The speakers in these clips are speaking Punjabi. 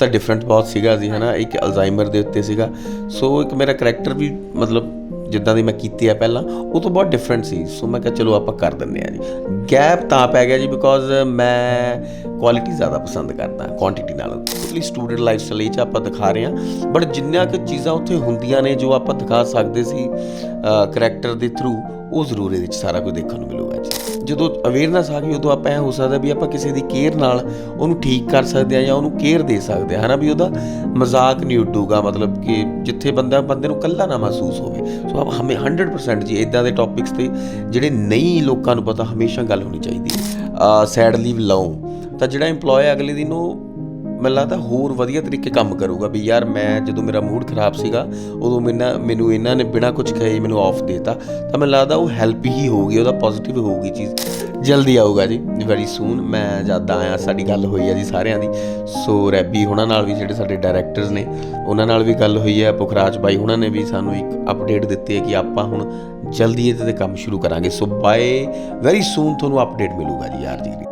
ਤਾਂ ਡਿਫਰੈਂਟ ਬਹੁਤ ਸੀਗਾ ਜੀ, ਹਨਾ? ਇੱਕ ਅਲਜ਼ਾਈਮਰ ਦੇ ਉੱਤੇ ਸੀਗਾ। ਸੋ ਇੱਕ ਮੇਰਾ ਕੈਰੈਕਟਰ ਵੀ ਮਤਲਬ ਜਿੱਦਾਂ ਦੀ ਮੈਂ ਕੀਤੀ ਆ ਪਹਿਲਾਂ, ਉਹ ਤੋਂ ਬਹੁਤ ਡਿਫਰੈਂਟ ਸੀ। ਸੋ ਮੈਂ ਕਿਹਾ ਚਲੋ ਆਪਾਂ ਕਰ ਦਿੰਦੇ ਆ ਜੀ। ਗੈਪ ਤਾਂ ਪੈ ਗਿਆ ਜੀ ਬਿਕੋਜ਼ ਮੈਂ ਕੁਆਲਿਟੀ ਜ਼ਿਆਦਾ ਪਸੰਦ ਕਰਦਾ ਕੁਆਂਟੀਟੀ ਨਾਲ। ਟੋਟਲੀ ਸਟੂਡੈਂਟ ਲਾਈਫ ਸਟਾਈਲ ਇਹ 'ਚ ਆਪਾਂ ਦਿਖਾ ਰਹੇ ਹਾਂ। ਬਟ ਜਿੰਨੀਆਂ ਕੁ ਚੀਜ਼ਾਂ ਉੱਥੇ ਹੁੰਦੀਆਂ ਨੇ ਜੋ ਆਪਾਂ ਦਿਖਾ ਸਕਦੇ ਸੀ ਕੈਰੈਕਟਰ ਦੇ ਥਰੂ ਉਹ ਜ਼ਰੂਰ ਇਹਦੇ ਵਿੱਚ ਸਾਰਾ ਕੁਝ ਦੇਖਣ ਨੂੰ ਮਿਲੂਗਾ ਜੀ। ਜਦੋਂ ਅਵੇਅਰਨੈਸ ਆ ਗਈ ਉਦੋਂ ਆਪਾਂ ਐ ਹੋ ਸਕਦਾ ਵੀ ਆਪਾਂ ਕਿਸੇ ਦੀ ਕੇਅਰ ਨਾਲ ਉਹਨੂੰ ਠੀਕ ਕਰ ਸਕਦੇ ਆ ਜਾਂ ਉਹਨੂੰ ਕੇਅਰ ਦੇ ਸਕਦੇ ਆ ਹਨਾ ਵੀ ਉਹਦਾ ਮਜ਼ਾਕ ਨਹੀਂ ਉੱਡੂਗਾ, ਮਤਲਬ ਕਿ ਜਿੱਥੇ ਬੰਦਾ, ਬੰਦੇ ਨੂੰ ਕੱਲਾ ਨਾ ਮਹਿਸੂਸ ਹੋਵੇ। ਸੋ ਆਪ ਹਮੇ 100% ਜੀ ਇਦਾਂ ਦੇ ਟੌਪਿਕਸ ਤੇ ਜਿਹੜੇ ਨਹੀਂ ਲੋਕਾਂ ਨੂੰ ਪਤਾ, ਹਮੇਸ਼ਾ ਗੱਲ ਹੋਣੀ ਚਾਹੀਦੀ ਹੈ। ਸੈਡ ਲੀਵ ਲਓ ਤਾਂ ਜਿਹੜਾ EMPLOYE ਅਗਲੇ ਦਿਨ ਉਹ ਮੈਨੂੰ ਲੱਗਦਾ ਹੋਰ ਵਧੀਆ ਤਰੀਕੇ ਕੰਮ ਕਰੂਗਾ ਵੀ ਯਾਰ ਮੈਂ ਜਦੋਂ ਮੇਰਾ ਮੂਡ ਖਰਾਬ ਸੀਗਾ, ਉਦੋਂ ਮੈਨਾਂ, ਮੈਨੂੰ ਇਹਨਾਂ ਨੇ ਬਿਨਾਂ ਕੁਝ ਕਹੇ ਮੈਨੂੰ ਆਫ ਦੇਤਾ। ਤਾਂ ਮੈਨੂੰ ਲੱਗਦਾ ਉਹ ਹੈਲਪ ਹੀ ਹੋਊਗੀ, ਉਹਦਾ ਪੋਜ਼ਿਟਿਵ ਹੋਊਗੀ ਚੀਜ਼। ਜਲਦੀ ਆਊਗਾ ਜੀ ਵੈਰੀ ਸੂਨ ਮੈਂ ਜਦ ਆਇਆ, ਸਾਡੀ ਗੱਲ ਹੋਈ ਹੈ ਜੀ ਸਾਰਿਆਂ ਦੀ। ਸੋ ਰੈਬੀ ਹੁਣਾਂ ਨਾਲ ਵੀ ਜਿਹੜੇ ਸਾਡੇ ਡਾਇਰੈਕਟਰਸ ਨੇ, ਉਹਨਾਂ ਨਾਲ ਵੀ ਗੱਲ ਹੋਈ ਹੈ ਪੁਖਰਾਜ ਬਾਈ ਹੁਣਾਂ ਨੇ ਵੀ ਸਾਨੂੰ ਇੱਕ ਅਪਡੇਟ ਦਿੱਤੀ ਹੈ ਕਿ ਆਪਾਂ ਹੁਣ ਜਲਦੀ ਇਹਦੇ ਤੇ ਕੰਮ ਸ਼ੁਰੂ ਕਰਾਂਗੇ। ਸੋ ਬਾਏ ਵੈਰੀ ਸੂਨ ਤੁਹਾਨੂੰ ਅਪਡੇਟ ਮਿਲੂਗਾ ਜੀ, ਯਾਰ ਜੀ।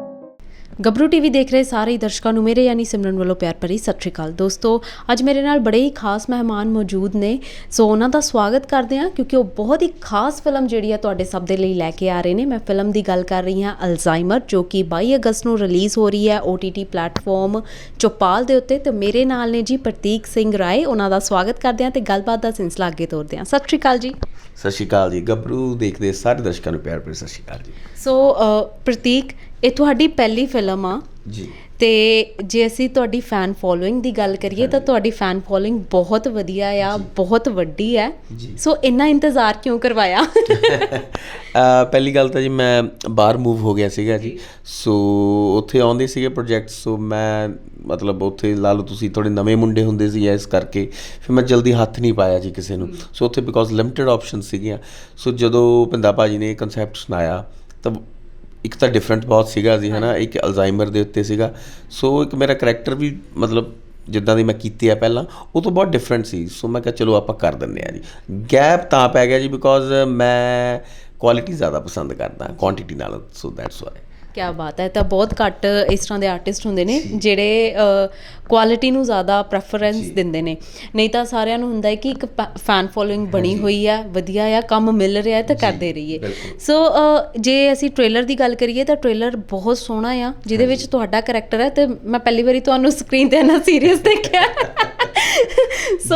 ਗੱਭਰੂ ਟੀਵੀ ਦੇਖ ਰਹੇ ਸਾਰੇ ਹੀ ਦਰਸ਼ਕਾਂ ਨੂੰ ਮੇਰੇ ਯਾਨੀ ਸਿਮਰਨ ਵੱਲੋਂ ਪਿਆਰ ਭਰੀ ਸਤਿ ਸ਼੍ਰੀ ਅਕਾਲ। ਦੋਸਤੋ ਅੱਜ ਮੇਰੇ ਨਾਲ ਬੜੇ ਹੀ ਖਾਸ ਮਹਿਮਾਨ ਮੌਜੂਦ ਨੇ। ਸੋ ਉਹਨਾਂ ਦਾ ਸਵਾਗਤ ਕਰਦੇ ਹਾਂ ਕਿਉਂਕਿ ਉਹ ਬਹੁਤ ਹੀ ਖਾਸ ਫਿਲਮ ਜਿਹੜੀ ਹੈ ਤੁਹਾਡੇ ਸਭ ਦੇ ਲਈ ਲੈ ਕੇ ਆ ਰਹੇ ਨੇ। ਮੈਂ ਫਿਲਮ ਦੀ ਗੱਲ ਕਰ ਰਹੀ ਹਾਂ ਅਲਜ਼ਾਈਮਰ ਜੋ ਕਿ 22 ਅਗਸਤ ਨੂੰ ਰਿਲੀਜ਼ ਹੋ ਰਹੀ ਹੈ OTT ਪਲੇਟਫਾਰਮ ਚੋਪਾਲ ਦੇ ਉੱਤੇ। ਤੇ ਮੇਰੇ ਨਾਲ ਨੇ ਜੀ ਪ੍ਰਤੀਕ ਸਿੰਘ ਰਾਏ ਉਹਨਾਂ ਦਾ ਸਵਾਗਤ ਕਰਦੇ ਹਾਂ ਤੇ ਗੱਲਬਾਤ ਦਾ ਸਿਲਸਿਲਾ ਅੱਗੇ ਤੋਰਦੇ ਹਾਂ। ਸਤਿ ਸ਼੍ਰੀ ਅਕਾਲ ਜੀ। ਸਤਿ ਸ਼੍ਰੀ ਅਕਾਲ ਜੀ। ਗੱਭਰੂ ਦੇਖਦੇ ਸਾਰੇ ਦਰਸ਼ਕਾਂ ਨੂੰ ਪਿਆਰ ਭਰੀ ਸਤਿ ਸ਼੍ਰੀ ਅਕਾਲ ਜੀ। ਸੋ ਪ੍ਰਤੀਕ ਇਹ ਤੁਹਾਡੀ ਪਹਿਲੀ ਫਿਲਮ ਆ। ਜੀ। ਤੇ ਜੇ ਅਸੀਂ ਤੁਹਾਡੀ ਫੈਨ ਫੋਲੋਇੰਗ ਦੀ ਗੱਲ ਕਰੀਏ ਤਾਂ ਤੁਹਾਡੀ ਫੈਨ ਫੋਲੋਇੰਗ ਬਹੁਤ ਵਧੀਆ ਆ ਬਹੁਤ ਵੱਡੀ ਹੈ। ਸੋ ਇੰਨਾ ਇੰਤਜ਼ਾਰ ਕਿਉਂ ਕਰਵਾਇਆ? ਪਹਿਲੀ ਗੱਲ ਤਾਂ ਜੀ ਮੈਂ ਬਾਹਰ ਮੂਵ ਹੋ ਗਿਆ ਸੀਗਾ ਜੀ। ਸੋ ਉੱਥੇ ਆਉਂਦੇ ਸੀਗੇ ਪ੍ਰੋਜੈਕਟ ਸੋ ਮੈਂ ਮਤਲਬ ਉੱਥੇ ਲਾ ਲਓ ਤੁਸੀਂ ਥੋੜੇ ਨਵੇਂ ਮੁੰਡੇ ਹੁੰਦੇ ਸੀ ਇਸ ਕਰਕੇ ਫਿਰ ਮੈਂ ਜਲਦੀ ਹੱਥ ਨਹੀਂ ਪਾਇਆ ਜੀ ਕਿਸੇ ਨੂੰ। ਸੋ ਉੱਥੇ ਬਿਕੋਜ਼ ਲਿਮਟਿਡ ਆਪਸ਼ਨ ਸੀਗੀਆਂ। ਸੋ ਜਦੋਂ ਪਿੰਦਾ ਭਾਜੀ ਨੇ ਇਹ ਕਨਸੈਪਟ ਸੁਣਾਇਆ ਤਾਂ ਇੱਕ ਤਾਂ ਡਿਫਰੈਂਟ ਬਹੁਤ ਸੀਗਾ ਜੀ ਹਨਾ? ਇੱਕ ਅਲਜ਼ਾਈਮਰ ਦੇ ਉੱਤੇ ਸੀਗਾ। ਸੋ ਇੱਕ ਮੇਰਾ ਕੈਰੈਕਟਰ ਵੀ ਮਤਲਬ ਜਿੱਦਾਂ ਦੀ ਮੈਂ ਕੀਤੀ ਆ ਪਹਿਲਾਂ ਉਹ ਤੋਂ ਬਹੁਤ ਡਿਫਰੈਂਟ ਸੀ। ਸੋ ਮੈਂ ਕਿਹਾ ਚਲੋ ਆਪਾਂ ਕਰ ਦਿੰਦੇ ਆ ਜੀ। ਗੈਪ ਤਾਂ ਪੈ ਗਿਆ ਜੀ ਬਿਕੋਜ਼ ਮੈਂ ਕੁਆਲਿਟੀ ਜ਼ਿਆਦਾ ਪਸੰਦ ਕਰਦਾ ਕੁਆਂਟੀਟੀ ਨਾਲ। ਸੋ ਦੈਟਸ ਵਾਈ ਕੀ ਬਾਤ ਹੈ। ਤਾਂ ਬਹੁਤ ਘੱਟ ਇਸ ਤਰ੍ਹਾਂ ਦੇ ਆਰਟਿਸਟ ਹੁੰਦੇ ਨੇ ਜਿਹੜੇ ਕੁਆਲਿਟੀ ਨੂੰ ਜ਼ਿਆਦਾ ਪ੍ਰੈਫਰੈਂਸ ਦਿੰਦੇ ਨੇ। ਨਹੀਂ ਤਾਂ ਸਾਰਿਆਂ ਨੂੰ ਹੁੰਦਾ ਹੈ ਕਿ ਇੱਕ ਫੈਨ ਫੋਲੋਇੰਗ ਬਣੀ ਹੋਈ ਹੈ ਵਧੀਆ ਆ ਕੰਮ ਮਿਲ ਰਿਹਾ ਹੈ ਤਾਂ ਕਰਦੇ ਰਹੀਏ। ਸੋ ਜੇ ਅਸੀਂ ਟ੍ਰੇਲਰ ਦੀ ਗੱਲ ਕਰੀਏ ਤਾਂ ਟ੍ਰੇਲਰ ਬਹੁਤ ਸੋਹਣਾ ਆ ਜਿਹਦੇ ਵਿੱਚ ਤੁਹਾਡਾ ਕੈਰੈਕਟਰ ਹੈ ਤੇ ਮੈਂ ਪਹਿਲੀ ਵਾਰੀ ਤੁਹਾਨੂੰ ਸਕਰੀਨ ਤੇ ਇੰਨਾ ਸੀਰੀਅਸ ਦੇਖਿਆ। ਸੋ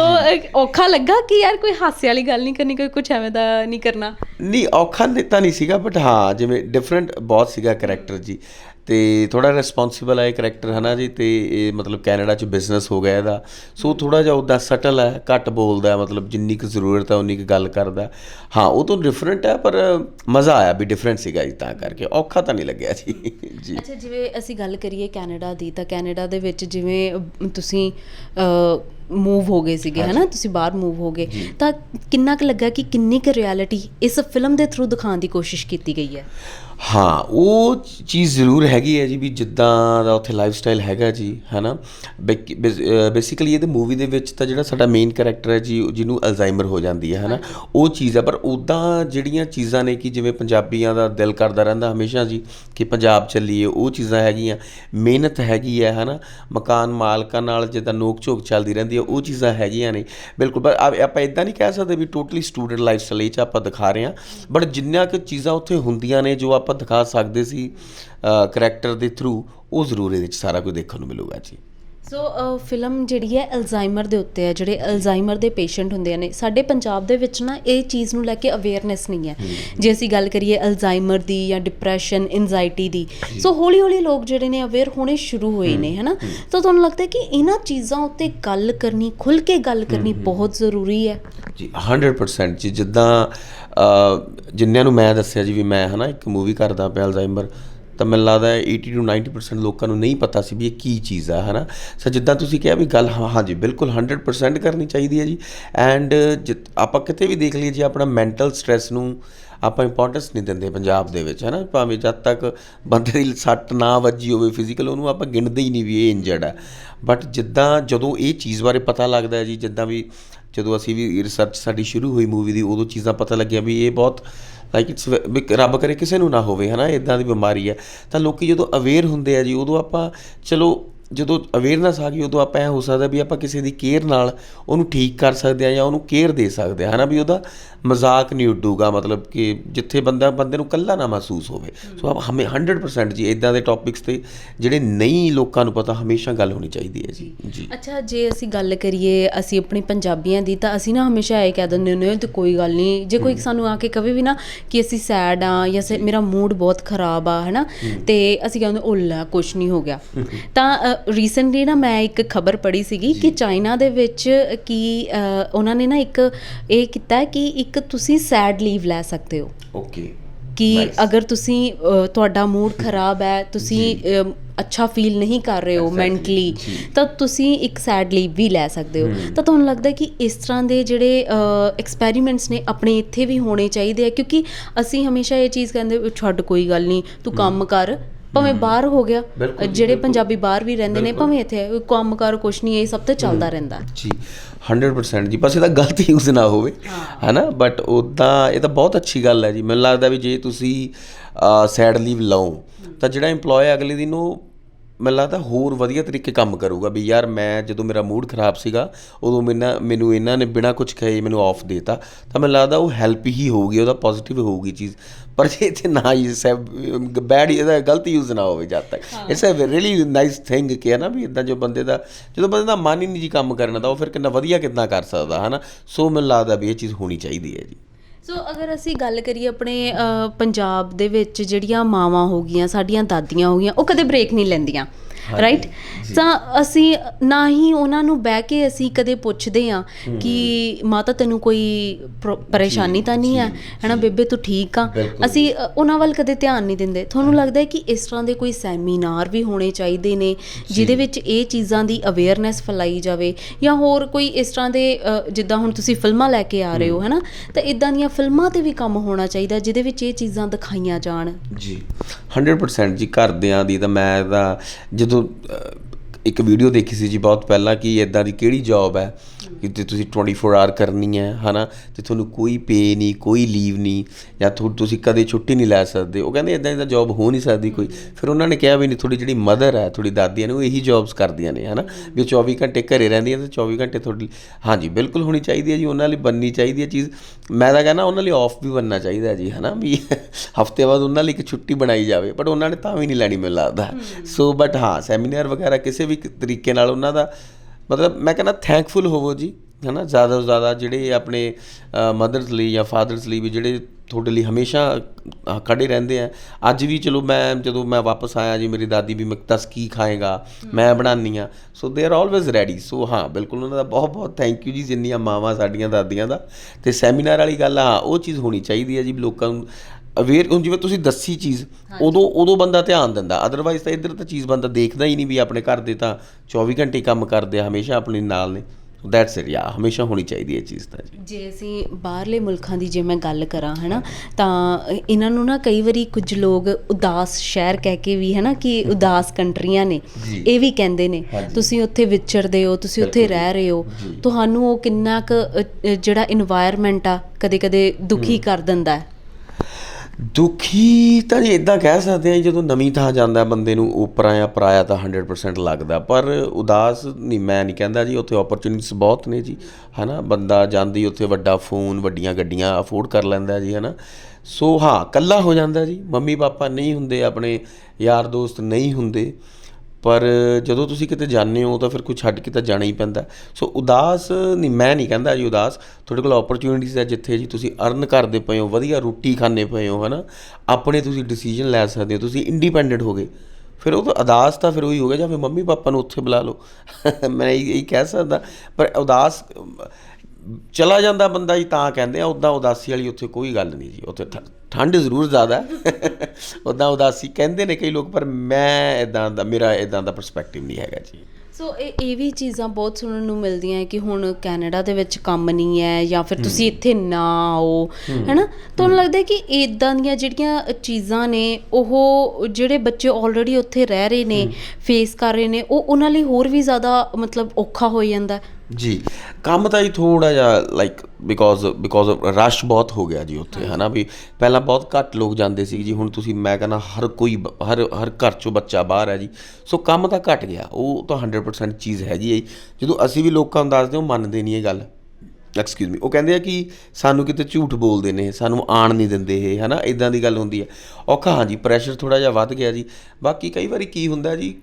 ਔਖਾ ਲੱਗਾ ਕਿ ਯਾਰ ਕੋਈ ਹਾਸੇ ਵਾਲੀ ਗੱਲ ਨਹੀਂ ਕਰਨੀ ਕੋਈ ਕੁਝ ਐਵੇਂ ਦਾ ਨਹੀਂ ਕਰਨਾ? ਨਹੀਂ ਔਖਾ ਨਹੀਂ ਤਾਂ ਨਹੀਂ ਸੀਗਾ ਬਟ ਹਾਂ ਜਿਵੇਂ ਡਿਫਰੈਂਟ ਬਹੁਤ ਸੀਗਾ ਕੈਰੈਕਟਰ ਜੀ। ਤੇ ਥੋੜਾ ਰਿਸਪੌਂਸਿਬਲ ਹੈ ਇਹ ਕੈਰੈਕਟਰ ਹਨਾ ਜੀ? ਤੇ ਇਹ ਮਤਲਬ ਕੈਨੇਡਾ 'ਚ ਬਿਜ਼ਨਸ ਹੋ ਗਿਆ ਇਹਦਾ। ਸੋ ਥੋੜਾ ਜਿਹਾ ਉਹਦਾ ਸਟਲ ਹੈ ਘੱਟ ਬੋਲਦਾ ਹੈ, ਮਤਲਬ ਜਿੰਨੀ ਕੁ ਜ਼ਰੂਰਤ ਹੈ ਉਨੀ ਕੁ ਗੱਲ ਕਰਦਾ। ਹਾਂ ਉਹ ਤੋਂ ਡਿਫਰੈਂਟ ਹੈ ਪਰ ਮਜ਼ਾ ਆਇਆ ਵੀ ਡਿਫਰੈਂਟ ਸੀਗਾ ਜੀ ਤਾਂ ਕਰਕੇ। ਔਖਾ ਤਾਂ ਨਹੀਂ ਲੱਗਿਆ ਜੀ। ਜੀ। ਅੱਛਾ ਜਿਵੇਂ ਅਸੀਂ ਗੱਲ ਕਰੀਏ ਕੈਨੇਡਾ ਦੀ ਤਾਂ ਕੈਨੇਡਾ ਦੇ ਵਿੱਚ ਜਿਵੇਂ ਅ, ਤੁਸੀਂ ਮੂਵ ਹੋ ਗਏ ਸੀਗੇ ਹਨਾ? ਤੁਸੀਂ ਬਾਹਰ ਮੂਵ ਹੋ ਗਏ। ਤਾਂ ਕਿੰਨਾ ਕੁ ਲੱਗਾ ਕਿ ਕਿੰਨੀ ਕੁ ਰਿਐਲਿਟੀ ਇਸ ਫਿਲਮ ਦੇ ਥਰੂ ਦਿਖਾਉਣ ਦੀ ਕੋਸ਼ਿਸ਼ ਕੀਤੀ ਗਈ ਹੈ? ਹਾਂ ਉਹ ਚੀਜ਼ ਜ਼ਰੂਰ ਹੈਗੀ ਹੈ ਜੀ ਵੀ ਜਿੱਦਾਂ ਦਾ ਉੱਥੇ ਲਾਈਫ ਸਟਾਈਲ ਹੈਗਾ ਜੀ ਹੈਨਾ? ਬੇਸਿਕਲੀ ਇਹਦੇ ਮੂਵੀ ਦੇ ਵਿੱਚ ਤਾਂ ਜਿਹੜਾ ਸਾਡਾ ਮੇਨ ਕੈਰੈਕਟਰ ਹੈ ਜੀ ਜਿਹਨੂੰ ਅਲਜ਼ਾਈਮਰ ਹੋ ਜਾਂਦੀ ਹੈ ਹੈਨਾ? ਉਹ ਚੀਜ਼ ਹੈ ਪਰ ਉਦਾਂ ਜਿਹੜੀਆਂ ਚੀਜ਼ਾਂ ਨੇ ਕਿ ਜਿਵੇਂ ਪੰਜਾਬੀਆਂ ਦਾ ਦਿਲ ਕਰਦਾ ਰਹਿੰਦਾ ਹਮੇਸ਼ਾ ਜੀ ਕਿ ਪੰਜਾਬ ਚੱਲੀਏ ਉਹ ਚੀਜ਼ਾਂ ਹੈਗੀਆਂ। ਮਿਹਨਤ ਹੈਗੀ ਹੈ ਹੈਨਾ? ਮਕਾਨ ਮਾਲਕਾਂ ਨਾਲ ਜਿੱਦਾਂ ਨੋਕ ਝੋਕ ਚੱਲਦੀ ਰਹਿੰਦੀ ਹੈ ਉਹ ਚੀਜ਼ਾਂ ਹੈਗੀਆਂ ਨੇ। ਬਿਲਕੁਲ, ਪਰ ਆਪਾਂ ਇਦਾਂ ਨਹੀਂ ਕਹਿ ਸਕਦੇ ਵੀ ਟੋਟਲੀ ਸਟੂਡੈਂਟ ਲਾਈਫ ਸਟਾਈਲ 'ਚ ਆਪਾਂ ਦਿਖਾ ਰਹੇ ਹਾਂ। ਬਟ ਜਿੰਨੀਆਂ ਕੁ ਚੀਜ਼ਾਂ ਉੱਥੇ ਹੁੰਦੀਆਂ ਨੇ ਜੋ ਆਪਾਂ ਦਿਖਾ ਸਕਦੇ ਸੀ ਕਰੈਕਟਰ ਦੇ ਥਰੂ ਉਹ ਜ਼ਰੂਰ ਇਹਦੇ ਵਿੱਚ ਸਾਰਾ ਕੁਝ ਦੇਖਣ ਨੂੰ ਮਿਲੂਗਾ ਜੀ। ਸੋ ਫਿਲਮ ਜਿਹੜੀ ਹੈ ਅਲਜ਼ਾਈਮਰ ਦੇ ਉੱਤੇ ਹੈ ਜਿਹੜੇ ਅਲਜ਼ਾਈਮਰ ਦੇ ਪੇਸ਼ੈਂਟ ਹੁੰਦੇ ਨੇ ਸਾਡੇ ਪੰਜਾਬ ਦੇ ਵਿੱਚ ਨਾ ਇਹ ਚੀਜ਼ ਨੂੰ ਲੈ ਕੇ ਅਵੇਅਰਨੈਸ ਨਹੀਂ ਹੈ। ਜੇ ਅਸੀਂ ਗੱਲ ਕਰੀਏ ਅਲਜ਼ਾਈਮਰ ਦੀ ਜਾਂ ਡਿਪਰੈਸ਼ਨ ਐਂਜ਼ਾਈਟੀ ਦੀ ਸੋ ਹੌਲੀ ਹੌਲੀ ਲੋਕ ਜਿਹੜੇ ਨੇ ਅਵੇਅਰ ਹੋਣੇ ਸ਼ੁਰੂ ਹੋਏ ਨੇ ਹਨਾ? ਤਾਂ ਤੁਹਾਨੂੰ ਲੱਗਦਾ ਕਿ ਇਹਨਾਂ ਚੀਜ਼ਾਂ ਉੱਤੇ ਗੱਲ ਕਰਨੀ ਖੁੱਲ ਕੇ ਗੱਲ ਕਰਨੀ ਬਹੁਤ ਜ਼ਰੂਰੀ ਹੈ? ਜੀ 100% ਜੀ ਜਿੱਦਾਂ ਜਿੰਨਿਆਂ ਨੂੰ ਮੈਂ ਦੱਸਿਆ ਜੀ ਵੀ ਮੈਂ ਹਨਾ ਇੱਕ ਮੂਵੀ ਕਰਦਾ ਪਿਆ ਅਲਜ਼ਾਈਮਰ ਤਾਂ ਮੈਨੂੰ ਲੱਗਦਾ ਹੈ 80 ਤੋਂ 90% ਲੋਕਾਂ ਨੂੰ ਨਹੀਂ ਪਤਾ ਸੀ ਵੀ ਇਹ ਕੀ ਚੀਜ਼ ਆ, ਹਨਾ? ਸੋ ਜਿੱਦਾਂ ਤੁਸੀਂ ਕਿਹਾ ਵੀ ਗੱਲ, ਹਾਂ, ਹਾਂਜੀ, ਬਿਲਕੁਲ 100% ਕਰਨੀ ਚਾਹੀਦੀ ਹੈ ਜੀ। ਐਂਡ ਆਪਾਂ ਕਿਤੇ ਵੀ ਦੇਖ ਲਈਏ ਜੀ, ਆਪਣਾ ਮੈਂਟਲ ਸਟ੍ਰੈਸ ਨੂੰ ਆਪਾਂ ਇੰਪੋਰਟੈਂਸ ਨਹੀਂ ਦਿੰਦੇ ਪੰਜਾਬ ਦੇ ਵਿੱਚ, ਹਨਾ? ਭਾਵੇਂ ਜਦ ਤੱਕ ਬੰਦੇ ਦੀ ਸੱਟ ਨਾ ਵੱਜੀ ਹੋਵੇ ਫਿਜ਼ੀਕਲ ਉਹਨੂੰ ਆਪਾਂ ਗਿਣਦੇ ਹੀ ਨਹੀਂ ਵੀ ਇਹ ਇੰਜਰਡ ਆ। ਬਟ ਜਿੱਦਾਂ ਜਦੋਂ ਇਹ ਚੀਜ਼ ਬਾਰੇ ਪਤਾ ਲੱਗਦਾ ਹੈ ਜੀ, ਜਿੱਦਾਂ ਵੀ ਜਦੋਂ ਅਸੀਂ ਵੀ ਰਿਸਰਚ ਸਾਡੀ ਸ਼ੁਰੂ ਹੋਈ ਮੂਵੀ ਦੀ, ਉਦੋਂ ਚੀਜ਼ਾਂ ਪਤਾ ਲੱਗੀਆਂ ਵੀ ਇਹ ਬਹੁਤ ਲਾਈਕ ਇਟਸ ਰੱਬ ਕਰੇ ਕਿਸੇ ਨੂੰ ਨਾ ਹੋਵੇ ਹੈ ਨਾ ਇਦਾਂ ਦੀ ਬਿਮਾਰੀ ਹੈ। ਤਾਂ ਲੋਕੀ ਜਦੋਂ ਅਵੇਅਰ ਹੁੰਦੇ ਆ ਜੀ, ਉਦੋਂ ਆਪਾਂ, ਚਲੋ ਜਦੋਂ ਅਵੇਅਰਨੈਸ ਆ ਗਈ ਉਦੋਂ ਆਪਾਂ ਐ ਹੋ ਸਕਦਾ ਵੀ ਆਪਾਂ ਕਿਸੇ ਦੀ ਕੇਅਰ ਨਾਲ ਉਹਨੂੰ ਠੀਕ ਕਰ ਸਕਦੇ ਆ ਜਾਂ ਉਹਨੂੰ ਕੇਅਰ ਦੇ ਸਕਦੇ ਆ ਹਨਾ ਵੀ ਉਹਦਾ ਮਜ਼ਾਕ ਨਹੀਂ ਉੱਡੂਗਾ ਮਤਲਬ ਕਿ ਜਿੱਥੇ ਬੰਦਾ ਬੰਦੇ ਨੂੰ ਕੱਲਾ ਨਾ ਮਹਿਸੂਸ ਹੋਵੇ। ਸੋ ਆਪ ਹਮੇ 100% ਜੀ ਇਦਾਂ ਦੇ ਟੌਪਿਕਸ ਤੇ ਜਿਹੜੇ ਨਹੀਂ ਲੋਕਾਂ ਨੂੰ ਪਤਾ ਹਮੇਸ਼ਾ ਗੱਲ ਹੋਣੀ ਚਾਹੀਦੀ ਹੈ ਜੀ। ਜੀ। ਅੱਛਾ ਜੇ ਅਸੀਂ ਗੱਲ ਕਰੀਏ ਅਸੀਂ ਆਪਣੀ ਪੰਜਾਬੀਆਂ ਦੀ ਤਾਂ ਅਸੀਂ ਨਾ ਹਮੇਸ਼ਾ ਇਹ ਕਹਿ ਦਿੰਦੇ ਹੁੰਦੇ ਹਾਂ ਤੇ ਕੋਈ ਗੱਲ ਨਹੀਂ ਜੇ ਕੋਈ ਸਾਨੂੰ ਆ ਕੇ ਕਵੇ ਵੀ ਨਾ ਕਿ ਅਸੀਂ ਸੈਡ ਆ ਜਾਂ ਮੇਰਾ ਮੂਡ ਬਹੁਤ ਖਰਾਬ ਆ ਹੈਨਾ ਤੇ ਅਸੀਂ ਕਹਿੰਦੇ ਉਹ ਲੈ ਕੁਝ ਨਹੀਂ ਹੋ ਗਿਆ। ਤਾਂ ਰੀਸੈਂਟਲੀ ਨਾ ਮੈਂ ਇੱਕ ਖਬਰ ਪੜ੍ਹੀ ਸੀਗੀ ਕਿ ਚਾਈਨਾ ਦੇ ਵਿੱਚ ਕੀ ਉਹਨਾਂ ਨੇ ਨਾ ਇੱਕ ਇਹ ਕੀਤਾ ਕਿ ਇੱਕ ਤੁਸੀਂ ਸੈਡ ਲੀਵ ਲੈ ਸਕਦੇ ਹੋ। ਓਕੇ। ਕਿ. ਅਗਰ ਤੁਸੀਂ ਤੁਹਾਡਾ ਮੂਡ ਖਰਾਬ ਹੈ ਤੁਸੀਂ ਅੱਛਾ ਫੀਲ ਨਹੀਂ ਕਰ ਰਹੇ ਹੋ ਮੈਂਟਲੀ। ਤਾਂ ਤੁਸੀਂ ਇੱਕ ਸੈਡ ਲੀਵ ਵੀ ਲੈ ਸਕਦੇ ਹੋ। ਤਾਂ ਤੁਹਾਨੂੰ ਲੱਗਦਾ ਕਿ ਇਸ ਤਰ੍ਹਾਂ ਦੇ ਜਿਹੜੇ ਐਕਸਪੈਰੀਮੈਂਟਸ ਨੇ ਆਪਣੇ ਇੱਥੇ ਵੀ ਹੋਣੇ ਚਾਹੀਦੇ ਆ? ਕਿਉਂਕਿ ਅਸੀਂ ਹਮੇਸ਼ਾ ਇਹ ਚੀਜ਼ ਕਹਿੰਦੇ ਛੱਡ ਕੋਈ ਗੱਲ ਨਹੀਂ ਤੂੰ ਕੰਮ ਕਰ ਭਾਵੇਂ ਬਾਹਰ ਹੋ ਗਿਆ ਜਿਹੜੇ। ਪੰਜਾਬੀ ਬਾਹਰ ਵੀ ਰਹਿੰਦੇ ਨੇ। ਭਾਵੇਂ ਇੱਥੇ ਕੰਮ ਕਰ ਕੁਛ ਨਹੀਂ ਇਹ ਸਭ ਤੇ ਚੱਲਦਾ ਰਹਿੰਦਾ। ਜੀ 100% ਜੀ। ਬਸ ਇਹਦਾ ਗਲਤ ਯੂਜ਼ ਨਾ ਹੋਵੇ ਹੈਨਾ? ਬਟ ਉਦਾਂ ਇਹ ਤਾਂ ਬਹੁਤ ਅੱਛੀ ਗੱਲ ਹੈ ਜੀ। ਮੈਨੂੰ ਲੱਗਦਾ ਵੀ ਜੇ ਤੁਸੀਂ ਸੈਡ ਲੀਵ ਲਓ ਤਾਂ ਜਿਹੜਾ EMPLOYE ਅਗਲੇ ਦਿਨ ਉਹ ਮੈਨੂੰ ਲੱਗਦਾ ਹੋਰ ਵਧੀਆ ਤਰੀਕੇ ਕੰਮ ਕਰੂਗਾ। ਵੀ ਯਾਰ ਮੈਂ ਜਦੋਂ ਮੇਰਾ ਮੂਡ ਖਰਾਬ ਸੀਗਾ ਉਦੋਂ ਮੈਨਾਂ ਮੈਨੂੰ ਇਹਨਾਂ ਨੇ ਬਿਨਾਂ ਕੁਝ ਕਹੇ ਮੈਨੂੰ ਆਫ ਦੇਤਾ ਤਾਂ ਮੈਨੂੰ ਲੱਗਦਾ ਉਹ ਹੈਲਪ ਹੀ ਹੋਊਗੀ ਉਹਦਾ ਪੋਜ਼ਿਟਿਵ ਹੋਊਗੀ ਚੀਜ਼। ਪਰ ਜੇ ਇੱਥੇ ਨਾ ਹੀ ਸਭ ਬੈਡ ਇਹਦਾ ਗਲਤ ਯੂਜ਼ ਨਾ ਹੋਵੇ ਜਦ ਤੱਕ। It's a really nice thing ਕਿ ਹੈ ਨਾ ਵੀ ਇਦਾਂ ਜੋ ਬੰਦੇ ਦਾ ਜਦੋਂ ਬੰਦੇ ਦਾ ਮਨ ਹੀ ਨਹੀਂ ਜੀ ਕੰਮ ਕਰਨ ਦਾ ਉਹ ਫਿਰ ਕਿੰਨਾ ਵਧੀਆ ਕਿੱਦਾਂ ਕਰ ਸਕਦਾ ਹੈ ਨਾ ਸੋ ਮੈਨੂੰ ਲੱਗਦਾ ਵੀ ਇਹ ਚੀਜ਼ ਹੋਣੀ ਚਾਹੀਦੀ ਹੈ ਜੀ। ਸੋ ਅਗਰ ਅਸੀਂ ਗੱਲ ਕਰੀਏ ਆਪਣੇ ਪੰਜਾਬ ਦੇ ਵਿੱਚ ਜਿਹੜੀਆਂ ਮਾਵਾਂ ਹੋ ਗਈਆਂ ਸਾਡੀਆਂ ਦਾਦੀਆਂ ਹੋ ਗਈਆਂ ਉਹ ਕਦੇ ਬ੍ਰੇਕ ਨਹੀਂ ਲੈਂਦੀਆਂ। ਰਾਈਟ ਤਾਂ ਅਸੀਂ ਨਾ ਹੀ ਉਹਨਾਂ ਨੂੰ ਬਹਿ ਕੇ ਅਸੀਂ ਕਦੇ ਪੁੱਛਦੇ ਆ ਕਿ ਮਾਤਾ ਤੈਨੂੰ ਕੋਈ ਪ੍ਰੋ- ਪਰੇਸ਼ਾਨੀ ਤਾਂ ਨਹੀਂ ਹੈ? ਹੈਨਾ ਬੇਬੇ ਤੂੰ ਠੀਕ ਆ। ਅਸੀਂ ਉਹਨਾਂ ਵੱਲ ਕਦੇ ਧਿਆਨ ਨਹੀਂ ਦਿੰਦੇ। ਤੁਹਾਨੂੰ ਲੱਗਦਾ ਹੈ ਕਿ ਇਸ ਤਰ੍ਹਾਂ ਦੇ ਕੋਈ ਸੈਮੀਨਾਰ ਵੀ ਹੋਣੇ ਚਾਹੀਦੇ ਨੇ ਜਿਹਦੇ ਵਿੱਚ ਇਹ ਚੀਜ਼ਾਂ ਦੀ ਅਵੇਅਰਨੈਸ ਫੈਲਾਈ ਜਾਵੇ ਜਾਂ ਹੋਰ ਕੋਈ ਇਸ ਤਰ੍ਹਾਂ ਦੇ ਜਿੱਦਾਂ ਹੁਣ ਤੁਸੀਂ ਫਿਲਮਾਂ ਲੈ ਕੇ ਆ ਰਹੇ ਹੋ ਹੈਨਾ? ਤਾਂ ਇਦਾਂ ਦੀਆਂ ਫਿਲਮਾਂ ਤੇ ਵੀ ਕੰਮ ਹੋਣਾ ਚਾਹੀਦਾ ਜਿਹਦੇ ਵਿੱਚ ਇਹ ਚੀਜ਼ਾਂ ਦਿਖਾਈਆਂ ਜਾਣ। ਜੀ। 100% ਜੀ, ਘਰਦਿਆਂ ਦੀ ਤਾਂ ਮੈਂ ਤਾਂ ਜਦੋਂ ਇੱਕ ਵੀਡੀਓ ਦੇਖੀ ਸੀ ਜੀ ਬਹੁਤ ਪਹਿਲਾਂ ਕਿ ਇੱਦਾਂ ਦੀ ਕਿਹੜੀ ਜੋਬ ਹੈ? ਕਿ ਤੇ ਤੁਸੀਂ 24 ਆਵਰ ਕਰਨੀ ਹੈ ਹਨਾ ਤੇ ਤੁਹਾਨੂੰ ਕੋਈ ਪੇ ਨਹੀਂ ਕੋਈ ਲੀਵ ਨਹੀਂ ਜਾਂ ਤੁ- ਤੁਸੀਂ ਕਦੇ ਛੁੱਟੀ ਨਹੀਂ ਲੈ ਸਕਦੇ। ਉਹ ਕਹਿੰਦੇ ਇਦਾਂ ਦਾ ਜੌਬ ਹੋ ਨਹੀਂ ਸਕਦੀ ਕੋਈ। ਫਿਰ ਉਹਨਾਂ ਨੇ ਕਿਹਾ ਵੀ ਨਹੀਂ ਥੋੜੀ ਜਿਹੜੀ ਮਦਰ ਹੈ ਥੋੜੀ ਦਾਦੀਆਂ ਨੇ ਉਹ ਇਹੀ ਜੌਬਸ ਕਰਦੀਆਂ ਨੇ ਹਨਾ ਵੀ ਉਹ 24 ਘੰਟੇ ਘਰੇ ਰਹਿੰਦੀਆਂ ਤੇ 24 ਘੰਟੇ ਤੁਹਾਡੀ ਹਾਂਜੀ ਬਿਲਕੁਲ ਹੋਣੀ ਚਾਹੀਦੀ ਹੈ ਜੀ ਉਹਨਾਂ ਲਈ ਬੰਨੀ ਚਾਹੀਦੀ ਹੈ ਚੀਜ਼। ਮੈਂ ਤਾਂ ਕਹਿੰਦਾ ਉਹਨਾਂ ਲਈ ਆਫ ਵੀ ਬੰਨਣਾ ਚਾਹੀਦਾ ਹੈ ਜੀ ਹਨਾ ਵੀ ਹਫ਼ਤੇ ਬਾਅਦ ਉਹਨਾਂ ਲਈ ਇੱਕ ਛੁੱਟੀ ਬਣਾਈ ਜਾਵੇ ਬਟ ਉਹਨਾਂ ਨੇ ਤਾਂ ਵੀ ਨਹੀਂ ਲੈਣੀ ਮੈਨੂੰ ਲੱਗਦਾ। ਸੋ ਬਟ ਹਾਂ ਸੈਮੀਨਾਰ ਵਗੈਰਾ ਕਿਸੇ ਵੀ ਤਰੀਕੇ ਨਾਲ ਉਹਨਾਂ ਦਾ ਮਤਲਬ ਮੈਂ ਕਹਿੰਦਾ ਥੈਂਕਫੁਲ ਹੋਵੋ ਜੀ ਹੈ ਨਾ ਜ਼ਿਆਦਾ ਤੋਂ ਜ਼ਿਆਦਾ ਜਿਹੜੇ ਆਪਣੇ ਮਦਰਸ ਲਈ ਜਾਂ ਫਾਦਰਸ ਲਈ ਵੀ ਜਿਹੜੇ ਤੁਹਾਡੇ ਲਈ ਹਮੇਸ਼ਾ ਅ, ਖੜੇ ਰਹਿੰਦੇ ਆ। ਅੱਜ ਵੀ ਚਲੋ ਮੈਂ ਜਦੋਂ ਮੈਂ ਵਾਪਸ ਆਇਆ ਜੀ ਮੇਰੀ ਦਾਦੀ ਵੀ ਮਕਤਸ ਕੀ ਖਾਏਗਾ ਮੈਂ ਬਣਾਉਣੀ ਆ। ਸੋ ਦੇ ਆਰ ਆਲਵੇਜ਼ ਰੈਡੀ ਸੋ ਹਾਂ ਬਿਲਕੁਲ ਉਹਨਾਂ ਦਾ ਬਹੁਤ ਬਹੁਤ ਥੈਂਕ ਯੂ ਜੀ ਜਿੰਨੀਆਂ ਮਾਵਾਂ ਸਾਡੀਆਂ ਦਾਦੀਆਂ ਦਾ। ਤੇ ਸੈਮੀਨਾਰ ਵਾਲੀ ਗੱਲ ਆ ਉਹ ਚੀਜ਼ ਹੋਣੀ ਚਾਹੀਦੀ ਹੈ ਜੀ ਵੀ ਲੋਕਾਂ ਨੂੰ ਅਵੇਅਰ ਹੁਣ ਜਿਵੇਂ ਤੁਸੀਂ ਦੱਸੀ ਚੀਜ਼ ਉਦੋਂ ਉਦੋਂ ਬੰਦਾ ਧਿਆਨ ਦਿੰਦਾ। ਅਦਰਵਾਈਜ਼ ਤਾਂ ਇੱਧਰ ਤਾਂ ਚੀਜ਼ ਬੰਦਾ ਦੇਖਦਾ ਹੀ ਨਹੀਂ ਵੀ ਆਪਣੇ ਘਰ ਦੇ ਤਾਂ 24 ਘੰਟੇ ਕੰਮ ਕਰਦੇ ਆ ਹਮੇਸ਼ਾ ਆਪਣੇ ਨਾਲ ਨੇ। ਦੈਟਸ ਇਟ ਯਾ ਹਮੇਸ਼ਾ ਹੋਣੀ ਚਾਹੀਦੀ ਹੈ ਚੀਜ਼ ਤਾਂ ਜੇ। ਅਸੀਂ ਬਾਹਰਲੇ ਮੁਲਕਾਂ ਦੀ ਜੇ ਮੈਂ ਗੱਲ ਕਰਾਂ ਹਨਾ ਤਾਂ ਇਹਨਾਂ ਨੂੰ ਨਾ ਕਈ ਵਾਰੀ ਕੁਝ ਲੋਕ ਉਦਾਸ ਸ਼ਹਿਰ ਕਹਿ ਕੇ ਵੀ ਹਨਾ ਕਿ ਉਦਾਸ ਕੰਟਰੀਆਂ ਨੇ। ਇਹ ਵੀ ਕਹਿੰਦੇ ਨੇ ਤੁਸੀਂ ਉੱਥੇ ਵਿਚਰਦੇ ਹੋ ਤੁਸੀਂ ਉੱਥੇ ਰਹਿ ਰਹੇ ਹੋ ਤੁਹਾਨੂੰ ਉਹ ਕਿੰਨਾ ਕੁ ਜਿਹੜਾ এনवायरमेंट ਆ ਕਦੇ-ਕਦੇ ਦੁਖੀ ਕਰ ਦਿੰਦਾ ਹੈ। ਦੁਖੀ ਤਾਂ ਜੀ ਇਦਾਂ ਕਹਿ ਸਕਦੇ ਆ ਜੀ, ਜਦੋਂ ਨਵੀਂ ਥਾਂ ਜਾਂਦਾ ਬੰਦੇ ਨੂੰ ਉਪਰਾ ਜਾਂ ਪਰਾਇਆ ਤਾਂ 100% ਲੱਗਦਾ ਪਰ ਉਦਾਸ ਨਹੀਂ ਮੈਂ ਨਹੀਂ ਕਹਿੰਦਾ ਜੀ ਉੱਥੇ ਓਪਰਚੁਨਿਟੀਜ਼ ਬਹੁਤ ਨੇ ਜੀ ਹਨਾ? ਬੰਦਾ ਜਾਂਦੀ ਉੱਥੇ ਵੱਡਾ ਫੋਨ ਵੱਡੀਆਂ ਗੱਡੀਆਂ ਅਫੋਰਡ ਕਰ ਲੈਂਦਾ ਜੀ ਹਨਾ? ਸੋ ਹਾਂ ਕੱਲਾ ਹੋ ਜਾਂਦਾ ਜੀ ਮੰਮੀ ਪਾਪਾ ਨਹੀਂ ਹੁੰਦੇ ਆਪਣੇ ਯਾਰ ਦੋਸਤ ਨਹੀਂ ਹੁੰਦੇ। ਪਰ ਜਦੋਂ ਤੁਸੀਂ ਕਿਤੇ ਜਾਂਦੇ ਹੋ ਤਾਂ ਫਿਰ ਕੁਝ ਛੱਡ ਕੇ ਤਾਂ ਜਾਣਾ ਹੀ ਪੈਂਦਾ। ਸੋ ਉਦਾਸ ਨਹੀਂ, ਮੈਂ ਨਹੀਂ ਕਹਿੰਦਾ ਜੀ ਉਦਾਸ। ਤੁਹਾਡੇ ਕੋਲ ਓਪਰਚੁਨਿਟੀਜ਼ ਹੈ ਜਿੱਥੇ ਜੀ ਤੁਸੀਂ ਅਰਨ ਕਰਦੇ ਪਏ ਹੋ, ਵਧੀਆ ਰੋਟੀ ਖਾਂਦੇ ਪਏ ਹੋ, ਹਨਾ? ਆਪਣੇ ਤੁਸੀਂ ਡਿਸੀਜਨ ਲੈ ਸਕਦੇ ਹੋ, ਤੁਸੀਂ ਇੰਡੀਪੈਂਡੈਂਟ ਹੋ ਗਏ ਫਿਰ ਉਹ ਤਾਂ ਉਦਾਸ ਤਾਂ ਫਿਰ ਉਹੀ ਹੋ ਗਿਆ, ਜਾਂ ਫਿਰ ਮੰਮੀ ਪਾਪਾ ਨੂੰ ਉੱਥੇ ਬੁਲਾ ਲਓ। ਮੈਂ ਇਹ ਇਹ ਕਹਿ ਸਕਦਾ, ਪਰ ਉਦਾਸ ਚਲਾ ਜਾਂਦਾ ਬੰਦਾ ਜੀ ਤਾਂ ਕਹਿੰਦੇ ਆ ਉਦਾਂ ਉਦਾਸੀ ਵਾਲੀ ਉੱਥੇ ਕੋਈ ਗੱਲ ਨਹੀਂ ਜੀ। ਉੱਥੇ ਠੰਡ ਜ਼ਰੂਰ ਜ਼ਿਆਦਾ ਹੈ। ਉਦਾਂ ਉਦਾਸੀ ਕਹਿੰਦੇ ਨੇ ਕਈ ਲੋਕ ਪਰ ਮੈਂ ਇਦਾਂ ਦਾ ਮੇਰਾ ਇਦਾਂ ਦਾ ਪਰਸਪੈਕਟਿਵ ਨਹੀਂ ਹੈਗਾ ਜੀ। ਸੋ ਇਹ ਇਹ ਵੀ ਚੀਜ਼ਾਂ ਬਹੁਤ ਸੁਣਨ ਨੂੰ ਮਿਲਦੀਆਂ ਹੈ ਕਿ ਹੁਣ ਕੈਨੇਡਾ ਦੇ ਵਿੱਚ ਕੰਮ ਨਹੀਂ ਹੈ ਜਾਂ ਫਿਰ ਤੁਸੀਂ ਇੱਥੇ ਨਾ ਆਓ ਹੈਨਾ? ਤੁਹਾਨੂੰ ਲੱਗਦਾ ਹੈ ਕਿ ਇਦਾਂ ਦੀਆਂ ਜਿਹੜੀਆਂ ਚੀਜ਼ਾਂ ਨੇ ਉਹ ਜਿਹੜੇ ਬੱਚੇ ਆਲਰੇਡੀ ਉੱਥੇ ਰਹਿ ਰਹੇ ਨੇ ਫੇਸ ਕਰ ਰਹੇ ਨੇ ਉਹ ਉਹਨਾਂ ਲਈ ਹੋਰ ਵੀ ਜ਼ਿਆਦਾ ਮਤਲਬ ਔਖਾ ਹੋ ਜਾਂਦਾ ਹੈ? ਜੀ। ਕੰਮ ਤਾਂ ਹੀ ਥੋੜਾ ਜਿਹਾ ਲਾਈਕ ਬਿਕੋਜ਼ ਬਿਕੋਜ਼ ਰਸ਼ ਬਹੁਤ ਹੋ ਗਿਆ ਜੀ ਉੱਥੇ, ਹਨਾ ਵੀ ਪਹਿਲਾਂ ਬਹੁਤ ਘੱਟ ਲੋਕ ਜਾਂਦੇ ਸੀ ਜੀ, ਹੁਣ ਤੁਸੀਂ ਮੈਂ ਕਹਿੰਦਾ ਹਰ ਕੋਈ ਬ- ਹਰ ਹਰ ਘਰ ਚੋਂ ਬੱਚਾ ਬਾਹਰ ਹੈ ਜੀ। ਸੋ ਕੰਮ ਤਾਂ ਘਟ ਗਿਆ, ਉਹ ਤਾਂ 100% ਚੀਜ਼ ਹੈ ਜੀ ਇਹ। ਜਦੋਂ ਅਸੀਂ ਵੀ ਲੋਕਾਂ ਨੂੰ ਦੱਸਦੇ ਹਾਂ, ਉਹ ਮੰਨਦੇ ਨਹੀਂ ਇਹ ਗੱਲ। ਐਕਸਕਿਊਜ਼ ਮੀ ਉਹ ਕਹਿੰਦੇ ਆ ਕਿ ਸਾਨੂੰ ਕਿਤੇ ਝੂਠ ਬੋਲਦੇ ਨੇ, ਸਾਨੂੰ ਆਣ ਨਹੀਂ ਦਿੰਦੇ ਇਹ, ਹਨਾ ਇਦਾਂ ਦੀ ਗੱਲ ਹੁੰਦੀ ਹੈ। ਔਖਾ ਹਾਂਜੀ ਪ੍ਰੈਸ਼ਰ ਥੋੜਾ ਜਿਹਾ ਵੱਧ ਗਿਆ ਜੀ। ਬਾਕੀ ਕਈ ਵਾਰੀ ਕੀ ਹੁੰਦਾ ਜੀ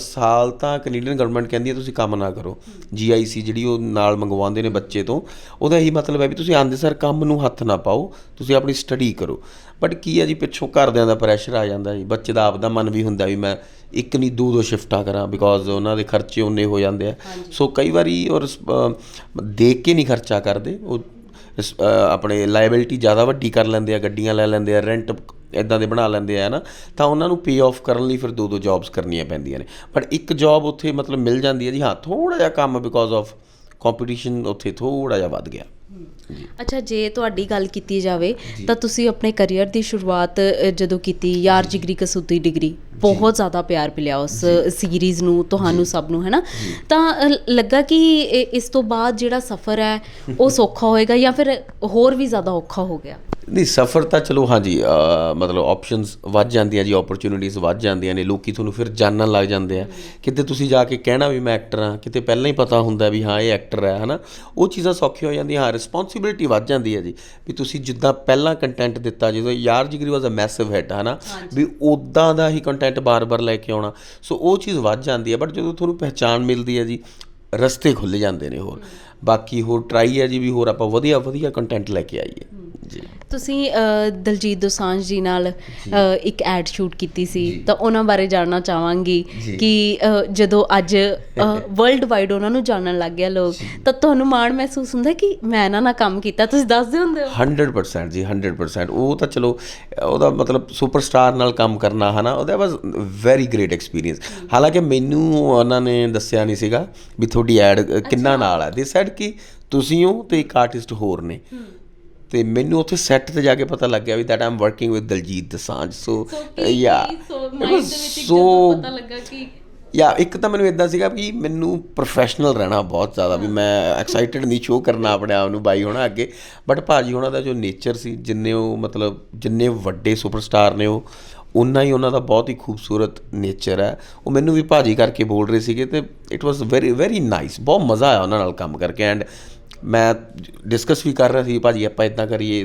ਸਾਲ ਤਾਂ ਕੈਨੇਡੀਅਨ ਗਵਰਨਮੈਂਟ ਕਹਿੰਦੀ ਹੈ ਤੁਸੀਂ ਕੰਮ ਨਾ ਕਰੋ। ਜੀਆਈਸੀ ਜਿਹੜੀ ਉਹ ਨਾਲ ਮੰਗਵਾਉਂਦੇ ਨੇ ਬੱਚੇ ਤੋਂ ਉਹਦਾ ਇਹੀ ਮਤਲਬ ਹੈ ਵੀ ਤੁਸੀਂ ਆਂਦੇ ਸਰ ਕੰਮ ਨੂੰ ਹੱਥ ਨਾ ਪਾਓ ਤੁਸੀਂ ਆਪਣੀ ਸਟੱਡੀ ਕਰੋ। ਬਟ ਕੀ ਹੈ ਜੀ ਪਿੱਛੋਂ ਘਰਦਿਆਂ ਦਾ ਪ੍ਰੈਸ਼ਰ ਆ ਜਾਂਦਾ ਜੀ। ਬੱਚੇ ਦਾ ਆਪਦਾ ਮਨ ਵੀ ਹੁੰਦਾ ਵੀ ਮੈਂ ਇੱਕ ਨਹੀਂ ਦੋ ਦੋ ਸ਼ਿਫਟਾਂ ਕਰਾਂ ਬਿਕੋਜ਼ ਉਹਨਾਂ ਦੇ ਖਰਚੇ ਉਨੇ ਹੋ ਜਾਂਦੇ ਆ। ਸੋ ਕਈ ਵਾਰੀ ਔਰ ਦੇਖ ਕੇ ਨਹੀਂ ਖਰਚਾ ਕਰਦੇ। ਉਹ ਆਪਣੇ ਲਾਇਬਿਲਿਟੀ ਜ਼ਿਆਦਾ ਵੱਡੀ ਕਰ ਲੈਂਦੇ ਆ ਗੱਡੀਆਂ ਲੈ ਲੈਂਦੇ ਆ ਰੈਂਟ ਇਦਾਂ ਦੇ ਬਣਾ ਲੈਂਦੇ ਆ ਨਾ ਤਾਂ ਉਹਨਾਂ ਨੂੰ ਪੇ ਆਫ ਕਰਨ ਲਈ ਫਿਰ ਦੋ ਦੋ ਜੌਬਸ ਕਰਨੀਆਂ ਪੈਂਦੀਆਂ ਨੇ। ਬਟ ਇੱਕ ਜੌਬ ਉੱਥੇ ਮਤਲਬ ਮਿਲ ਜਾਂਦੀ ਹੈ ਜੀ ਹਾਂ ਥੋੜਾ ਜਿਹਾ ਕੰਮ ਬਿਕੋਜ਼ ਆਫ ਕੰਪੀਟੀਸ਼ਨ ਉੱਥੇ ਥੋੜਾ ਜਿਹਾ ਵੱਧ ਗਿਆ। ਅੱਛਾ ਜੇ ਤੁਹਾਡੀ ਗੱਲ ਕੀਤੀ ਜਾਵੇ ਤਾਂ ਤੁਸੀਂ ਆਪਣੇ ਕੈਰੀਅਰ ਦੀ ਸ਼ੁਰੂਆਤ ਜਦੋਂ ਕੀਤੀ ਯਾਰ ਜਿਗਰੀ ਕਸੂਤੀ ਡਿਗਰੀ ਬਹੁਤ ਜ਼ਿਆਦਾ ਪਿਆਰ ਮਿਲਿਆ ਉਸ ਸੀਰੀਜ਼ ਨੂੰ ਤੁਹਾਨੂੰ ਸਭ ਨੂੰ ਹੈਨਾ? ਤਾਂ ਲੱਗਾ ਕਿ ਇਸ ਤੋਂ ਬਾਅਦ ਜਿਹੜਾ ਸਫ਼ਰ ਹੈ ਉਹ ਸੌਖਾ ਹੋਏਗਾ ਜਾਂ ਫਿਰ ਹੋਰ ਵੀ ਜ਼ਿਆਦਾ ਔਖਾ ਹੋ ਗਿਆ? ਨਹੀਂ ਸਫਰ ਤਾਂ ਚਲੋ ਹਾਂਜੀ ਮਤਲਬ ਆਪਸ਼ਨਸ ਵੱਧ ਜਾਂਦੀਆਂ ਜੀ ਓਪਰਚ्युनिटीज ਵੱਧ ਜਾਂਦੀਆਂ ਨੇ ਲੋਕੀ ਤੁਹਾਨੂੰ ਫਿਰ ਜਾਣਨ ਲੱਗ ਜਾਂਦੇ ਆ। ਕਿਤੇ ਤੁਸੀਂ ਜਾ ਕੇ ਕਹਿਣਾ ਵੀ ਮੈਂ ਐਕਟਰ ਆ ਕਿਤੇ ਪਹਿਲਾਂ ਹੀ ਪਤਾ ਹੁੰਦਾ ਵੀ ਹਾਂ ਇਹ ਐਕਟਰ ਹੈ ਹਨਾ? ਉਹ ਚੀਜ਼ਾਂ ਸੌਖੀਆਂ ਹੋ ਜਾਂਦੀਆਂ ਹਾਂ ਰਿਸਪੌਂਸਿਬਿਲਟੀ ਵੱਧ ਜਾਂਦੀ ਹੈ ਜੀ। ਵੀ ਤੁਸੀਂ ਜਿੱਦਾਂ ਪਹਿਲਾਂ ਕੰਟੈਂਟ ਦਿੱਤਾ ਜਦੋਂ ਯਾਰ ਜਿਗਰੀ ਵਾਸ ਅ ਮੈਸਿਵ ਹੈਟ ਹਨਾ? ਵੀ ਉਦਾਂ ਦਾ ਹੀ ਕੰਟੈਂਟ ਬਾਰ-ਬਾਰ ਲੈ ਕੇ ਆਉਣਾ। ਸੋ ਉਹ ਚੀਜ਼ ਵੱਧ ਜਾਂਦੀ ਹੈ ਬਟ ਜਦੋਂ ਤੁਹਾਨੂੰ ਪਹਿਚਾਨ ਮਿਲਦੀ ਹੈ ਜੀ ਰਸਤੇ ਖੁੱਲ ਜਾਂਦੇ ਨੇ ਹੋਰ। ਬਾਕੀ ਹੋਰ ਟਰਾਈ ਹੈ ਜੀ ਵੀ ਹੋਰ ਆਪਾਂ ਵਧੀਆ ਵਧੀਆ ਕੰਟੈਂਟ ਲੈ ਕੇ ਆਈਏ। ਜੀ। ਤੁਸੀਂ ਦਲਜੀਤ ਦੋਸਾਂਝ ਜੀ ਨਾਲ ਇੱਕ ਐਡ ਸ਼ੂਟ ਕੀਤੀ ਸੀ। ਤਾਂ ਉਹਨਾਂ ਬਾਰੇ ਜਾਣਨਾ ਚਾਹਾਂਗੀ ਕਿ ਜਦੋਂ ਅੱਜ ਵਰਲਡ ਵਾਈਡ ਉਹਨਾਂ ਨੂੰ ਜਾਣਨ ਲੱਗ ਗਿਆ ਲੋਕ ਤਾਂ ਤੁਹਾਨੂੰ ਮਾਣ ਮਹਿਸੂਸ ਹੁੰਦਾ ਕਿ ਮੈਂ ਇਹਨਾਂ ਨਾਲ ਕੰਮ ਕੀਤਾ? ਤੁਸੀਂ ਦੱਸਦੇ ਹੁੰਦੇ ਹੋ? 100% ਜੀ 100% ਉਹ ਤਾਂ ਚਲੋ ਉਹਦਾ ਮਤਲਬ ਸੁਪਰਸਟਾਰ ਨਾਲ ਕੰਮ ਕਰਨਾ ਹਨਾ? ਉਹਦਾ ਵਾਸ ਵੈਰੀ ਗ੍ਰੇਟ ਐਕਸਪੀਰੀਅੰਸ ਹਾਲਾਂਕਿ ਮੈਨੂੰ ਉਹਨਾਂ ਨੇ ਦੱਸਿਆ ਨਹੀਂ ਸੀਗਾ ਵੀ ਤੁਹਾਡੀ ਐਡ ਕਿੰਨਾ ਨਾਲ ਹੈ। ਦੇ ਸੈਡ ਕਿ ਤੁਸੀਂ ਹੋ ਤੇ ਇੱਕ ਆਰਟਿਸਟ ਹੋਰ ਨੇ। ਤੇ ਮੈਨੂੰ ਉੱਥੇ ਸੈੱਟ ਤੇ ਜਾ ਕੇ ਪਤਾ ਲੱਗਿਆ ਵੀ that I'm working with Diljit Dosanjh so? Yeah so ਲੱਗਾ ਕਿ ਯਾ ਇੱਕ ਤਾਂ ਮੈਨੂੰ ਇਦਾਂ ਸੀਗਾ ਕਿ ਮੈਨੂੰ ਪ੍ਰੋਫੈਸ਼ਨਲ ਰਹਿਣਾ ਬਹੁਤ ਜ਼ਿਆਦਾ ਵੀ ਮੈਂ ਐਕਸਾਈਟਡ ਨਹੀਂ ਸ਼ੋ ਕਰਨਾ ਆਪਣੇ ਆਪ ਨੂੰ ਬਾਈ ਹੋਣਾ ਅੱਗੇ। ਬਟ ਭਾਜੀ ਹੋਣਾ ਦਾ ਜੋ ਨੇਚਰ ਸੀ ਜਿੰਨੇ ਉਹ ਮਤਲਬ ਜਿੰਨੇ ਵੱਡੇ ਸੁਪਰਸਟਾਰ ਨੇ ਉਹ ਉਨਾ ਹੀ ਉਹਨਾਂ ਦਾ ਬਹੁਤ ਹੀ ਖੂਬਸੂਰਤ ਨੇਚਰ ਹੈ। ਉਹ ਮੈਨੂੰ ਵੀ ਭਾਜੀ ਕਰਕੇ ਬੋਲ ਰਹੇ ਸੀਗੇ ਤੇ it was very very nice ਬਹੁਤ ਮਜ਼ਾ ਆਇਆ ਉਹਨਾਂ ਨਾਲ ਕੰਮ ਕਰਕੇ ਐਂਡ ਮੈਂ ਡਿਸਕਸ ਵੀ ਕਰ ਰਿਹਾ ਸੀ ਭਾਜੀ ਆਪਾਂ ਇਦਾਂ ਕਰੀਏ।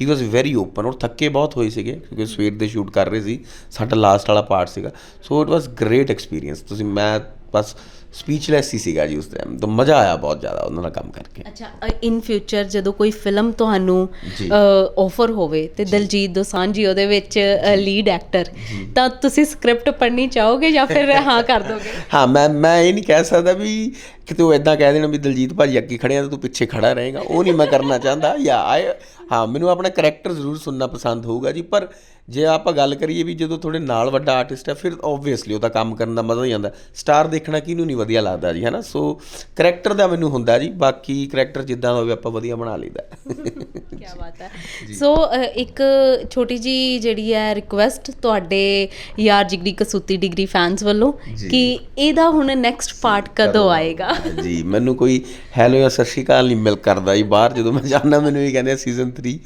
ਹੀ ਵਾਸ ਵੈਰੀ ਓਪਨ ਔਰ ਥੱਕੇ ਬਹੁਤ ਹੋਏ ਸੀਗੇ ਕਿਉਂਕਿ ਸਵੇਰ ਦੇ ਸ਼ੂਟ ਕਰ ਰਹੇ ਸੀ। ਸਾਡਾ ਲਾਸਟ ਵਾਲਾ ਪਾਰਟ ਸੀਗਾ। So it was great experience ਤੁਸੀਂ ਮੈਂ ਬਸ ਸਪੀਚਲੈਸ ਹੀ ਸੀਗਾ ਜੀ ਉਸ ਟਾਈਮ ਤਾਂ ਮਜ਼ਾ ਆਇਆ ਬਹੁਤ ਜ਼ਿਆਦਾ ਉਹਨਾਂ ਨਾਲ ਕੰਮ ਕਰਕੇ। ਅੱਛਾ ਇਨ ਫਿਊਚਰ ਜਦੋਂ ਕੋਈ ਫਿਲਮ ਤੁਹਾਨੂੰ। ਆਫਰ ਹੋਵੇ ਤੇ ਦਲਜੀਤ ਦੋਸਾਂਝ ਜੀ ਉਹਦੇ ਵਿੱਚ ਲੀਡ ਐਕਟਰ ਤਾਂ ਤੁਸੀਂ ਸਕ੍ਰਿਪਟ ਪੜ੍ਹਨੀ ਚਾਹੋਗੇ ਜਾਂ ਫਿਰ ਹਾਂ ਕਰ ਦੋਗੇ? ਹਾਂ ਮੈਂ ਮੈਂ ਇਹ ਨਹੀਂ ਕਹਿ ਸਕਦਾ ਵੀ ਕਿਤੇ ਉਹ ਇਦਾਂ ਕਹਿ ਦੇਣ ਵੀ ਦਲਜੀਤ ਭਾਜੀ ਅੱਗੇ ਖੜੇ ਆ ਤੇ ਤੂੰ ਪਿੱਛੇ ਖੜਾ ਰਹੇਗਾ। ਉਹ ਨਹੀਂ ਮੈਂ ਕਰਨਾ ਚਾਹੁੰਦਾ। ਯਾ ਹਾਂ ਮੈਨੂੰ ਆਪਣਾ ਕੈਰੈਕਟਰ ਜ਼ਰੂਰ ਸੁਣਨਾ ਪਸੰਦ ਹੋਊਗਾ ਜੀ ਪਰ ਜੇ ਆਪਾਂ ਗੱਲ ਕਰੀਏ ਵੀ ਜਦੋਂ ਤੁਹਾਡੇ ਨਾਲ ਵੱਡਾ ਆਰਟਿਸਟ ਹੈ ਫਿਰ ਆਬਵੀਅਸਲੀ ਉਹ ਤਾਂ ਕੰਮ ਕਰਨ ਦਾ ਮਜ਼ਾ ਹੀ ਆਉਂਦਾ। ਸਟਾਰ ਦੇਖਣਾ ਕਿਹਨੂੰ ਨਹੀਂ ਵਧੀਆ ਲੱਗਦਾ ਜੀ ਹੈਨਾ? ਸੋ ਕੈਰੈਕਟਰ ਦਾ ਮੈਨੂੰ ਹੁੰਦਾ ਜੀ ਬਾਕੀ ਕੈਰੈਕਟਰ ਜਿੱਦਾਂ ਹੋਵੇ ਆਪਾਂ ਵਧੀਆ ਬਣਾ ਲਈਦਾ। ਕੀ ਬਾਤ ਹੈ। ਸੋ ਇੱਕ ਛੋਟੀ ਜੀ ਜਿਹੜੀ ਹੈ ਰਿਕੁਐਸਟ ਤੁਹਾਡੇ ਯਾਰ ਜਿਗਰੀ ਕਸੂਤੀ ਡਿਗਰੀ ਫੈਨਸ ਵੱਲੋਂ ਕਿ ਇਹਦਾ ਹੁਣ ਨੈਕਸਟ ਪਾਰਟ ਕਦੋਂ? ਆਏਗਾ? ਜੀ ਮੈਨੂੰ ਕੋਈ ਹੈਲੋ ਜਾਂ ਸਤਿ ਸ਼੍ਰੀ ਅਕਾਲ ਨਹੀਂ ਮਿਲ ਕਰਦਾ ਜੀ ਬਾਹਰ ਜਦੋਂ ਮੈਂ ਜਾਣਾ ਮੈਨੂੰ ਵੀ ਕਹਿੰਦੇ ਸੀਜ਼ਨ 3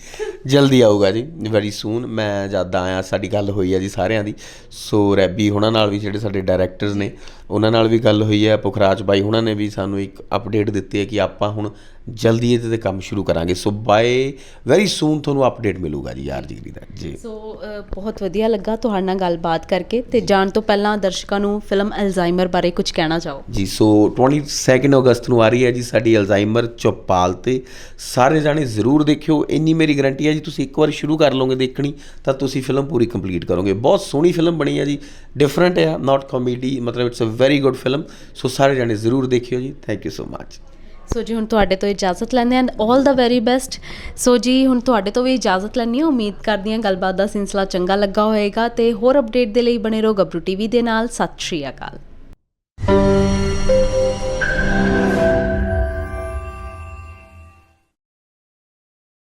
ਜਲਦੀ ਆਊਗਾ ਜੀ ਵੈਰੀ ਸੂਨ ਮੈਂ ਜਦ ਆਇਆ ਸਾਡੀ ਗੱਲ ਹੋਈ ਹੈ ਜੀ ਸਾਰਿਆਂ ਦੀ। ਸੋ ਰੈਬੀ ਹੁਣਾਂ ਨਾਲ ਵੀ ਜਿਹੜੇ ਸਾਡੇ ਡਾਇਰੈਕਟਰਸ ਨੇ ਉਹਨਾਂ ਨਾਲ ਵੀ ਗੱਲ ਹੋਈ ਹੈ ਪੁਖਰਾਜ ਬਾਈ ਹੁਣਾਂ ਨੇ ਵੀ ਸਾਨੂੰ ਇੱਕ ਅਪਡੇਟ ਦਿੱਤੀ ਹੈ ਕਿ ਆਪਾਂ ਹੁਣ ਜਲਦੀ ਇਹਦੇ ਤੇ ਕੰਮ ਸ਼ੁਰੂ ਕਰਾਂਗੇ। ਸੋ ਬਾਏ ਵੈਰੀ ਸੂਨ ਤੁਹਾਨੂੰ ਅਪਡੇਟ ਮਿਲੂਗਾ ਜੀ ਯਾਰ ਜਿਗਰੀ ਦਾ। ਜੀ। ਸੋ ਬਹੁਤ ਵਧੀਆ ਲੱਗਾ ਤੁਹਾਡੇ ਨਾਲ ਗੱਲਬਾਤ ਕਰਕੇ ਤੇ ਜਾਣ ਤੋਂ ਪਹਿਲਾਂ ਦਰਸ਼ਕਾਂ ਨੂੰ ਫਿਲਮ ਅਲਜ਼ਾਈਮਰ ਬਾਰੇ ਕੁਝ ਕਹਿਣਾ ਚਾਹੋ। ਜੀ ਸੋ 22 ਅਗਸਤ ਨੂੰ ਆ ਰਹੀ ਹੈ ਜੀ ਸਾਡੀ ਅਲਜ਼ਾਈਮਰ ਚੌਪਾਲ ਤੇ। ਸਾਰੇ ਜਾਣੇ ਜ਼ਰੂਰ ਦੇਖਿਓ, ਇੰਨੀ ਮੇਰੀ ਗਾਰੰਟੀ ਹੈ ਜੀ, ਤੁਸੀਂ ਇੱਕ ਵਾਰ ਸ਼ੁਰੂ ਕਰ ਲਓਗੇ ਦੇਖਣੀ, ਤਾਂ ਤੁਸੀਂ ਫਿਲਮ ਪੂਰੀ ਕੰਪਲੀਟ ਕਰੋਗੇ। ਬਹੁਤ ਸੋਹਣੀ ਫਿਲਮ ਬਣੀ ਹੈ ਜੀ ਡਿਫਰੈਂਟ ਹੈ ਨਾਟ ਕਾਮੇਡੀ ਮਤਲਬ it's a very good film so ਸਾਰੇ ਜਾਣੇ ਜ਼ਰੂਰ ਦੇਖਿਓ ਜੀ। ਥੈਂਕ ਯੂ ਸੋ ਮੱਚ ਸੋ ਜੀ, ਹੁਣ ਤੁਹਾਡੇ ਤੋਂ ਇਜਾਜ਼ਤ ਲੈਂਦੇ ਹਾਂ 올 ਦਾ ਵੈਰੀ ਬੈਸਟ ਸੋ ਜੀ, ਹੁਣ ਤੁਹਾਡੇ ਤੋਂ ਵੀ ਇਜਾਜ਼ਤ ਲੈਣੀ ਹੈ। ਉਮੀਦ ਕਰਦੀ ਹਾਂ ਗੱਲਬਾਤ ਦਾ ਸਿਲਸਿਲਾ ਚੰਗਾ ਲੱਗਾ ਹੋਵੇਗਾ ਤੇ ਹੋਰ ਅਪਡੇਟ ਦੇ ਲਈ ਬਣੇ ਰਹੋ ਗੱਭਰੂ ਟੀਵੀ ਦੇ ਨਾਲ। ਸਤਿ ਸ਼੍ਰੀ ਅਕਾਲ।